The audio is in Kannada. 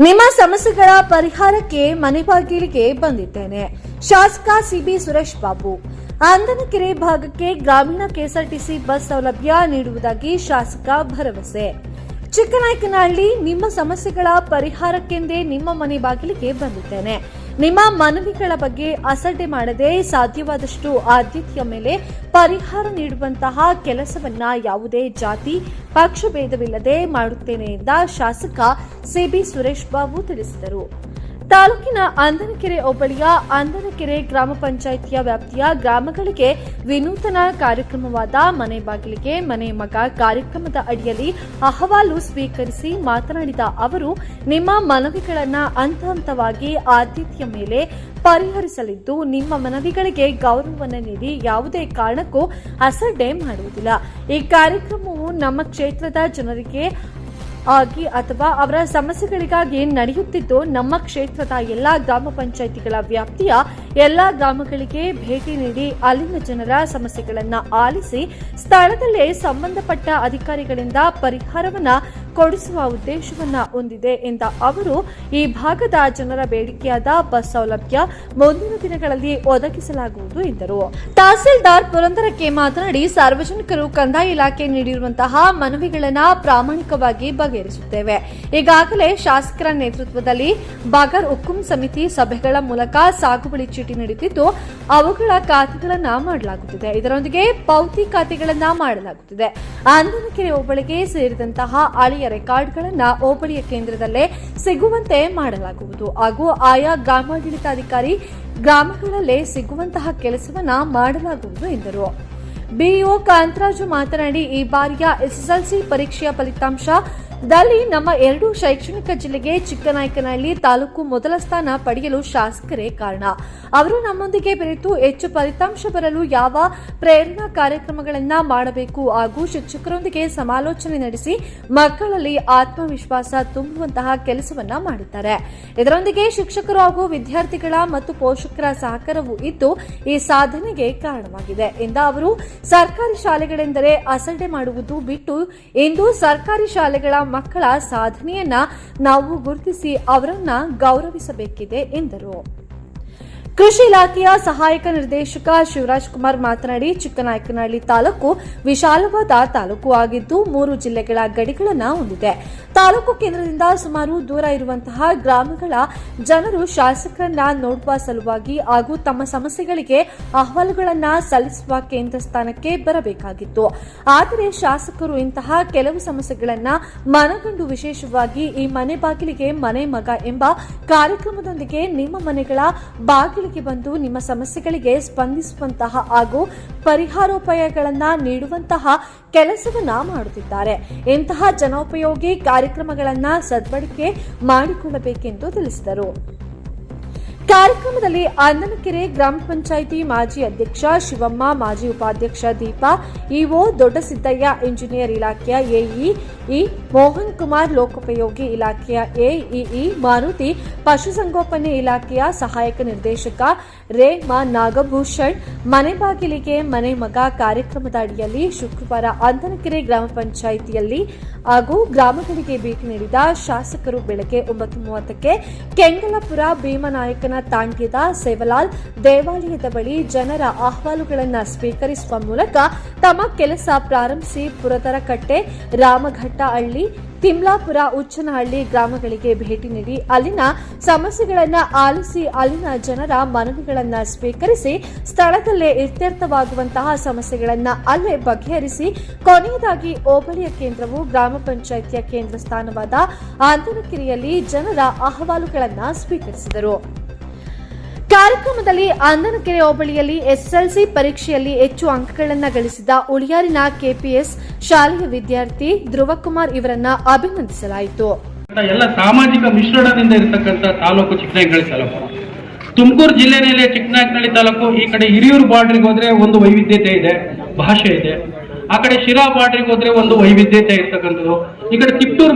ನಿಮ್ಮ ಸಮಸ್ಯೆಗಳ ಪರಿಹಾರಕ್ಕೆ ಮನೆ ಬಾಗಿಲಿಗೆ ಬಂದಿದ್ದೇನೆ. ಶಾಸಕ ಸಿಬಿ ಸುರೇಶ್ ಬಾಬು. ಅಂದನಕೆರೆ ಭಾಗಕ್ಕೆ ಗ್ರಾಮೀಣ ಕೆಎಸ್ಆರ್ಟಿಸಿ ಬಸ್ ಸೌಲಭ್ಯ ನೀಡುವುದಾಗಿ ಶಾಸಕ ಭರವಸೆ. ಚಿಕ್ಕನಾಯಕನಹಳ್ಳಿ, ನಿಮ್ಮ ಸಮಸ್ಯೆಗಳ ಪರಿಹಾರಕ್ಕೆಂದೇ ನಿಮ್ಮ ಮನೆ ಬಾಗಿಲಿಗೆ ಬಂದಿದ್ದೇನೆ. ನಿಮ್ಮ ಮನವಿಗಳ ಬಗ್ಗೆ ಅಸಡ್ಡೆ ಮಾಡದೆ ಸಾಧ್ಯವಾದಷ್ಟು ಆದ್ಯತೆಯ ಮೇಲೆ ಪರಿಹಾರ ನೀಡುವಂತಹ ಕೆಲಸವನ್ನ ಯಾವುದೇ ಜಾತಿ ಪಕ್ಷಭೇದವಿಲ್ಲದೆ ಮಾಡುತ್ತೇನೆ ಎಂದ ಶಾಸಕ ಸಿಬಿ ಸುರೇಶ್ ಬಾಬು ತಿಳಿಸಿದರು. ತಾಲೂಕಿನ ಅಂದನಕೆರೆ ಹೋಬಳಿಯ ಅಂದನಕೆರೆ ಗ್ರಾಮ ಪಂಚಾಯಿತಿಯ ವ್ಯಾಪ್ತಿಯ ಗ್ರಾಮಗಳಿಗೆ ವಿನೂತನ ಕಾರ್ಯಕ್ರಮವಾದ ಮನೆ ಬಾಗಿಲಿಗೆ ಮನೆ ಮಗ ಕಾರ್ಯಕ್ರಮದ ಅಡಿಯಲ್ಲಿ ಅಹವಾಲು ಸ್ವೀಕರಿಸಿ ಮಾತನಾಡಿದ ಅವರು, ನಿಮ್ಮ ಮನವಿಗಳನ್ನು ಹಂತ ಹಂತವಾಗಿ ಆದ್ಯತೆಯ ಮೇಲೆ ಪರಿಹರಿಸಲಿದ್ದು, ನಿಮ್ಮ ಮನವಿಗಳಿಗೆ ಗೌರವವನ್ನು ನೀಡಿ ಯಾವುದೇ ಕಾರಣಕ್ಕೂ ಅಸಡ್ಡೆ ಮಾಡುವುದಿಲ್ಲ. ಈ ಕಾರ್ಯಕ್ರಮವು ನಮ್ಮ ಕ್ಷೇತ್ರದ ಜನರಿಗೆ ಆಗಿ ಅಥವಾ ಅವರ ಸಮಸ್ಯೆಗಳಿಗಾಗಿ ನಡೆಯುತ್ತಿದ್ದು, ನಮ್ಮ ಕ್ಷೇತ್ರದ ಎಲ್ಲಾ ಗ್ರಾಮ ಪಂಚಾಯಿತಿಗಳ ವ್ಯಾಪ್ತಿಯ ಎಲ್ಲಾ ಗ್ರಾಮಗಳಿಗೆ ಭೇಟಿ ನೀಡಿ ಅಲ್ಲಿನ ಜನರ ಸಮಸ್ಯೆಗಳನ್ನು ಆಲಿಸಿ ಸ್ಥಳದಲ್ಲೇ ಸಂಬಂಧಪಟ್ಟ ಅಧಿಕಾರಿಗಳಿಂದ ಪರಿಹಾರವನ್ನ ಕೊಡಿಸುವ ಉದ್ದೇಶವನ್ನ ಹೊಂದಿದೆ ಎಂದ ಅವರು, ಈ ಭಾಗದ ಜನರ ಬೇಡಿಕೆಯಾದ ಬಸ್ ಸೌಲಭ್ಯ ಮುಂದಿನ ದಿನಗಳಲ್ಲಿ ಒದಗಿಸಲಾಗುವುದು ಎಂದರು. ತಹಸೀಲ್ದಾರ್ ಪುರಂದರಕ್ಕೆ ಮಾತನಾಡಿ, ಸಾರ್ವಜನಿಕರು ಕಂದಾಯ ಇಲಾಖೆ ನೀಡಿರುವಂತಹ ಮನವಿಗಳನ್ನು ಪ್ರಾಮಾಣಿಕವಾಗಿ ಬಗೆಹರಿಸುತ್ತೇವೆ. ಈಗಾಗಲೇ ಶಾಸಕರ ನೇತೃತ್ವದಲ್ಲಿ ಬಗರ್ ಹುಕ್ಕುಂ ಸಮಿತಿ ಸಭೆಗಳ ಮೂಲಕ ಸಾಗುವಳಿ ಚೀಟಿ ನೀಡುತ್ತಿದ್ದು, ಅವುಗಳ ಖಾತೆಗಳನ್ನ ಮಾಡಲಾಗುತ್ತಿದೆ. ಇದರೊಂದಿಗೆ ಪೌತಿ ಖಾತೆಗಳನ್ನ ಮಾಡಲಾಗುತ್ತಿದೆ. ಅಂದನಕೆರೆ ಹೋಬಳಿಗೆ ಸೇರಿದಂತಹ ಹಳೆಯ ರೆಕಾರ್ಡ್ಗಳನ್ನ ಹೋಬಳಿಯ ಕೇಂದ್ರದಲ್ಲೇ ಸಿಗುವಂತೆ ಮಾಡಲಾಗುವುದು. ಹಾಗೂ ಆಯಾ ಗ್ರಾಮಾಡಳಿತಾಧಿಕಾರಿ ಗ್ರಾಮಗಳಲ್ಲೇ ಸಿಗುವಂತಹ ಕೆಲಸವನ್ನ ಮಾಡಲಾಗುವುದು ಎಂದರು. ಬಿಇಒ ಕಾಂತರಾಜು ಮಾತನಾಡಿ, ಈ ಬಾರಿಯ ಎಸ್ಎಸ್ಎಲ್ಸಿ ಪರೀಕ್ಷೆಯ ಫಲಿತಾಂಶದಲ್ಲಿ ನಮ್ಮ ಎರಡು ಶೈಕ್ಷಣಿಕ ಜಿಲ್ಲೆಗೆ ಚಿಕ್ಕನಾಯಕನಹಳ್ಳಿ ತಾಲೂಕು ಮೊದಲ ಸ್ಥಾನ ಪಡೆಯಲು ಶಾಸಕರೇ ಕಾರಣ. ಅವರು ನಮ್ಮೊಂದಿಗೆ ಬೆರೆತು ಹೆಚ್ಚು ಫಲಿತಾಂಶ ಬರಲು ಯಾವ ಪ್ರೇರಣಾ ಕಾರ್ಯಕ್ರಮಗಳನ್ನು ಮಾಡಬೇಕು ಹಾಗೂ ಶಿಕ್ಷಕರೊಂದಿಗೆ ಸಮಾಲೋಚನೆ ನಡೆಸಿ ಮಕ್ಕಳಲ್ಲಿ ಆತ್ಮವಿಶ್ವಾಸ ತುಂಬುವಂತಹ ಕೆಲಸವನ್ನ ಮಾಡಿದ್ದಾರೆ. ಇದರೊಂದಿಗೆ ಶಿಕ್ಷಕರು ಹಾಗೂ ವಿದ್ಯಾರ್ಥಿಗಳ ಮತ್ತು ಪೋಷಕರ ಸಹಕಾರವೂ ಇದ್ದು ಈ ಸಾಧನೆಗೆ ಕಾರಣವಾಗಿದೆ. ಎಂದ ಅವರು ಸರ್ಕಾರಿ ಶಾಲೆಗಳೆಂದರೆ ಅಸಡ್ಡೆ ಮಾಡುವುದು ಬಿಟ್ಟು ಇಂದು ಸರ್ಕಾರಿ ಶಾಲೆಗಳ ಮಕ್ಕಳ ಸಾಧನೆಯನ್ನ ನಾವು ಗುರುತಿಸಿ ಅವರನ್ನ ಗೌರವಿಸಬೇಕಿದೆ ಎಂದರು. ಕೃಷಿ ಇಲಾಖೆಯ ಸಹಾಯಕ ನಿರ್ದೇಶಕ ಶಿವರಾಜ್ ಕುಮಾರ್ ಮಾತನಾಡಿ, ಚಿಕ್ಕನಾಯಕನಹಳ್ಳಿ ತಾಲೂಕು ವಿಶಾಲವಾದ ತಾಲೂಕು ಆಗಿದ್ದು ಮೂರು ಜಿಲ್ಲೆಗಳ ಗಡಿಗಳನ್ನು ಹೊಂದಿದೆ. ತಾಲೂಕು ಕೇಂದ್ರದಿಂದ ಸುಮಾರು ದೂರ ಇರುವಂತಹ ಗ್ರಾಮಗಳ ಜನರು ಶಾಸಕರನ್ನ ನೋಡುವ ಸಲುವಾಗಿ ಹಾಗೂ ತಮ್ಮ ಸಮಸ್ಯೆಗಳಿಗೆ ಅಹವಾಲುಗಳನ್ನು ಸಲ್ಲಿಸುವ ಕೇಂದ್ರ ಸ್ಥಾನಕ್ಕೆ ಬರಬೇಕಾಗಿತ್ತು. ಆದರೆ ಶಾಸಕರು ಇಂತಹ ಕೆಲವು ಸಮಸ್ಯೆಗಳನ್ನ ಮನಗಂಡು ವಿಶೇಷವಾಗಿ ಈ ಮನೆ ಬಾಗಿಲಿಗೆ ಮನೆ ಮಗ ಎಂಬ ಕಾರ್ಯಕ್ರಮದೊಂದಿಗೆ ನಿಮ್ಮ ಮನೆಗಳ ಬಾಗಿಲಿಗೆ ಬಂದು ನಿಮ್ಮ ಸಮಸ್ಯೆಗಳಿಗೆ ಸ್ಪಂದಿಸುವಂತಹ ಹಾಗೂ ಪರಿಹಾರೋಪಾಯಗಳನ್ನ ನೀಡುವಂತಹ ಕೆಲಸವನ್ನ ಮಾಡುತ್ತಿದ್ದಾರೆ. ಇಂತಹ ಜನೋಪಯೋಗಿ ಕಾರ್ಯಕ್ರಮಗಳನ್ನ ಸದ್ಬಳಕೆ ಮಾಡಿಕೊಳ್ಳಬೇಕೆಂದು ತಿಳಿಸಿದರು. ಕಾರ್ಯಕ್ರಮದಲ್ಲಿ ಅಂದನಕೆರೆ ಗ್ರಾಮ ಪಂಚಾಯಿತಿ ಮಾಜಿ ಅಧ್ಯಕ್ಷ ಶಿವಮ್ಮ, ಮಾಜಿ ಉಪಾಧ್ಯಕ್ಷ ದೀಪಾ, ಇಒ ದೊಡ್ಡಸಿದ್ದಯ್ಯ, ಇಂಜಿನಿಯರ್ ಇಲಾಖೆಯ ಎಇ ಇ ಮೋಹನ್ ಕುಮಾರ್, ಲೋಕೋಪಯೋಗಿ ಇಲಾಖೆಯ ಎಇಇ ಮಾರುತಿ, ಪಶುಸಂಗೋಪನೆ ಇಲಾಖೆಯ ಸಹಾಯಕ ನಿರ್ದೇಶಕ ರೇಮಾ ನಾಗಭೂಷಣ್, ಮನೆ ಬಾಗಿಲಿಗೆ ಮನೆ ಮಗ ಕಾರ್ಯಕ್ರಮದ ಅಡಿಯಲ್ಲಿ ಶುಕ್ರವಾರ ಅಂದನಕೆರೆ ಗ್ರಾಮ ಪಂಚಾಯಿತಿಯಲ್ಲಿ ಹಾಗೂ ಗ್ರಾಮಗಳಿಗೆ ಭೇಟಿ ನೀಡಿದ ಶಾಸಕರು ಬೆಳಗ್ಗೆ ಒಂಬತ್ತು ಮೂವತ್ತಕ್ಕೆ ಕೆಂಗಲಪುರ ಭೀಮನಾಯಕನ ತಾಂಡ್ಯದ ಸೇವಲಾಲ್ ದೇವಾಲಯದ ಬಳಿ ಜನರ ಅಹವಾಲುಗಳನ್ನು ಸ್ವೀಕರಿಸುವ ಮೂಲಕ ತಮ್ಮ ಕೆಲಸ ಪ್ರಾರಂಭಿಸಿ ಪುರದರಕಟ್ಟೆ ರಾಮಘಟ್ಟಹಳ್ಳಿ, ತಿಮ್ಲಾಪುರ, ಉಚ್ಚನಹಳ್ಳಿ ಗ್ರಾಮಗಳಿಗೆ ಭೇಟಿ ನೀಡಿ ಅಲ್ಲಿನ ಸಮಸ್ಯೆಗಳನ್ನು ಆಲಿಸಿ ಅಲ್ಲಿನ ಜನರ ಮನವಿಗಳನ್ನು ಸ್ವೀಕರಿಸಿ ಸ್ಥಳದಲ್ಲೇ ಇತ್ಯರ್ಥವಾಗುವಂತಹ ಸಮಸ್ಯೆಗಳನ್ನು ಅಲ್ಲೇ ಬಗೆಹರಿಸಿ ಕೊನೆಯದಾಗಿ ಹೋಬಳಿಯ ಕೇಂದ್ರವು ಗ್ರಾಮ ಪಂಚಾಯಿತಿಯ ಕೇಂದ್ರ ಸ್ಥಾನವಾದ ಆಂತನಕಿರಿಯಲ್ಲಿ ಜನರ ಅಹವಾಲುಗಳನ್ನು ಸ್ವೀಕರಿಸಿದರು. ಕಾರ್ಯಕ್ರಮದಲ್ಲಿ ಅಂದನಕೆರೆ ಹೋಬಳಿಯಲ್ಲಿ ಎಸ್ಎಲ್ಸಿ ಪರೀಕ್ಷೆಯಲ್ಲಿ ಹೆಚ್ಚು ಅಂಕಗಳನ್ನು ಗಳಿಸಿದ ಉಳಿಯಾರಿನ ಕೆಪಿಎಸ್ ಶಾಲೆಯ ವಿದ್ಯಾರ್ಥಿ ಧ್ರುವಕುಮಾರ್ ಇವರನ್ನ ಅಭಿನಂದಿಸಲಾಯಿತು. ಎಲ್ಲ ಸಾಮಾಜಿಕ ಮಿಶ್ರಣದಿಂದ ಇರತಕ್ಕಂಥ ತಾಲೂಕು ಚಿಕ್ಕನಾಯಕನಹಳ್ಳಿ ತಾಲೂಕು. ತುಮಕೂರು ಜಿಲ್ಲೆಯಲ್ಲಿ ಚಿಕ್ಕನಾಯಕನಹಳ್ಳಿ ತಾಲೂಕು, ಈ ಕಡೆ ಹಿರಿಯೂರು ಬಾರ್ಡ್ರಿಗೆ ಹೋದ್ರೆ ಒಂದು ವೈವಿಧ್ಯತೆ ಇದೆ, ಭಾಷೆ ಇದೆ. ಆ ಕಡೆ ಶಿರಾ ಬಾರ್ಡ್ರಿಗೆ ಹೋದ್ರೆ ಒಂದು ವೈವಿಧ್ಯತೆ ಇರ್ತಕ್ಕಂಥದ್ದು. ಈ ಕಡೆ ತಿಪ್ಟೂರು